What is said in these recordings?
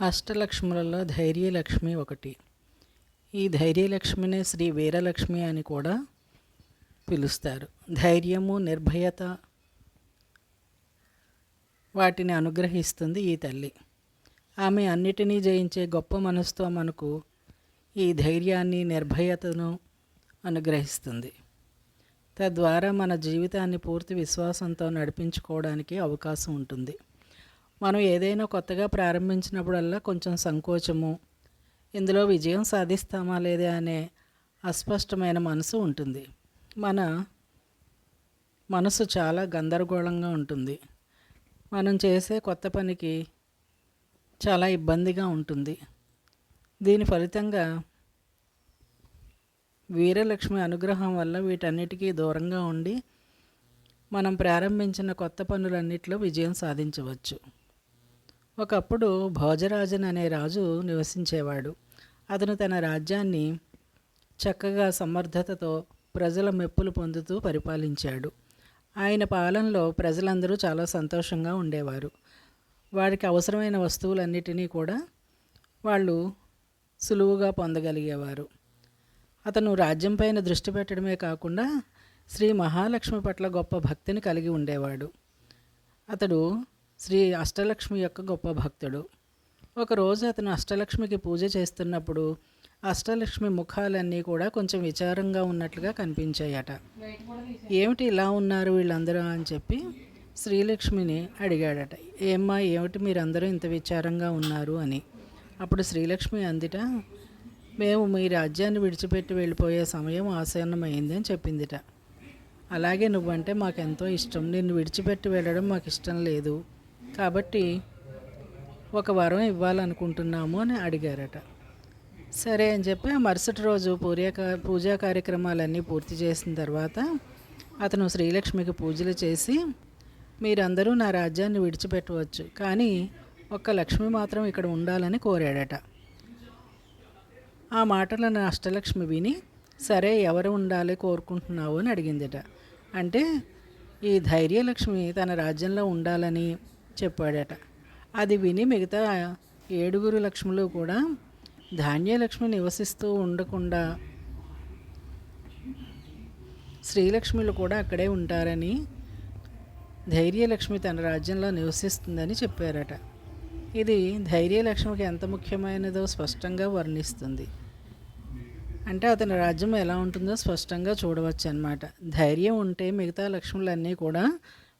అష్టలక్ష్ములలో ధైర్యలక్ష్మి ఒకటి. ఈ ధైర్యలక్ష్మినే శ్రీ వీరలక్ష్మి అని కూడా పిలుస్తారు. ధైర్యము నిర్భయత వాటిని అనుగ్రహిస్తుంది ఈ తల్లి. ఆమె అన్నిటినీ జయించే గొప్ప మనసుతో మనకు ఈ ధైర్యాన్ని నిర్భయతను అనుగ్రహిస్తుంది. తద్వారా మన జీవితాన్ని పూర్తి విశ్వాసంతో నడిపించుకోవడానికి అవకాశం ఉంటుంది. మనం ఏదైనా కొత్తగా ప్రారంభించినప్పుడల్లా కొంచెం సంకోచము. ఇందులో విజయం సాధిస్తామా లేదా అనే అస్పష్టమైన మనసు ఉంటుంది. మన మనసు చాలా గందరగోళంగా ఉంటుంది. మనం చేసే కొత్త పనికి చాలా ఇబ్బందిగా ఉంటుంది. దీని ఫలితంగా వీరలక్ష్మి అనుగ్రహం వల్ల వీటన్నిటికీ దూరంగా ఉండి మనం ప్రారంభించిన కొత్త పనులన్నిటిలో విజయం సాధించవచ్చు. ఒకప్పుడు భోజరాజన్ అనే రాజు నివసించేవాడు. అతను తన రాజ్యాన్ని చక్కగా సమర్థతతో ప్రజల మెప్పులు పొందుతూ పరిపాలించాడు. ఆయన పాలనలో ప్రజలందరూ చాలా సంతోషంగా ఉండేవారు. వారికి అవసరమైన వస్తువులన్నిటినీ కూడా వాళ్ళు సులువుగా పొందగలిగేవారు. అతను రాజ్యం పైన దృష్టి పెట్టడమే కాకుండా శ్రీ మహాలక్ష్మి పట్ల గొప్ప భక్తిని కలిగి ఉండేవాడు. అతడు శ్రీ అష్టలక్ష్మి యొక్క గొప్ప భక్తుడు. ఒకరోజు అతను అష్టలక్ష్మికి పూజ చేస్తున్నప్పుడు అష్టలక్ష్మి ముఖాలన్నీ కూడా కొంచెం విచారంగా ఉన్నట్లుగా కనిపించాయట. ఏమిటి ఇలా ఉన్నారు వీళ్ళందరూ అని చెప్పి శ్రీలక్ష్మిని అడిగాడట. ఏమ్మా ఏమిటి మీరందరూ ఇంత విచారంగా ఉన్నారు అని. అప్పుడు శ్రీలక్ష్మి అందిట మేము మీ రాజ్యాన్ని విడిచిపెట్టి వెళ్ళిపోయే సమయం ఆసన్నమైంది అని చెప్పిందిట. అలాగే నువ్వంటే మాకెంతో ఇష్టం. నిన్ను విడిచిపెట్టి వెళ్ళడం మాకు ఇష్టం లేదు. కాబట్టి ఒక వరం ఇవ్వాలనుకుంటున్నాము అని అడిగారట. సరే అని చెప్పి మరుసటి రోజు పూర్య పూజా కార్యక్రమాలన్నీ పూర్తి చేసిన తర్వాత అతను శ్రీలక్ష్మికి పూజలు చేసి మీరందరూ నా రాజ్యాన్ని విడిచిపెట్టవచ్చు కానీ ఒక్క లక్ష్మి మాత్రం ఇక్కడ ఉండాలని కోరాడట. ఆ మాటలను అష్టలక్ష్మి విని సరే ఎవరు ఉండాలి కోరుకుంటున్నావు? అని అడిగిందిట. అంటే ఈ ధైర్యలక్ష్మి తన రాజ్యంలో ఉండాలని చెప్పాడట. అది విని మిగతా ఏడుగురు లక్ష్ములు కూడా ధాన్యలక్ష్మి నివసిస్తూ ఉండకుండా శ్రీలక్ష్మిలు కూడా అక్కడే ఉంటారని ధైర్యలక్ష్మి తన రాజ్యంలో నివసిస్తుందని చెప్పారట. ఇది ధైర్యలక్ష్మికి ఎంత ముఖ్యమైనదో స్పష్టంగా వర్ణిస్తుంది. అంటే అతని రాజ్యం ఎలా ఉంటుందో స్పష్టంగా చూడవచ్చు అనమాట ధైర్యం ఉంటే మిగతా లక్ష్ములన్నీ కూడా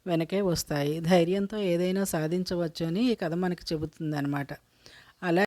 వెనకే వస్తాయి. ధైర్యంతో ఏదైనా సాధించవచ్చు అని ఈ కథ మనకు చెబుతుంది అనమాట అలా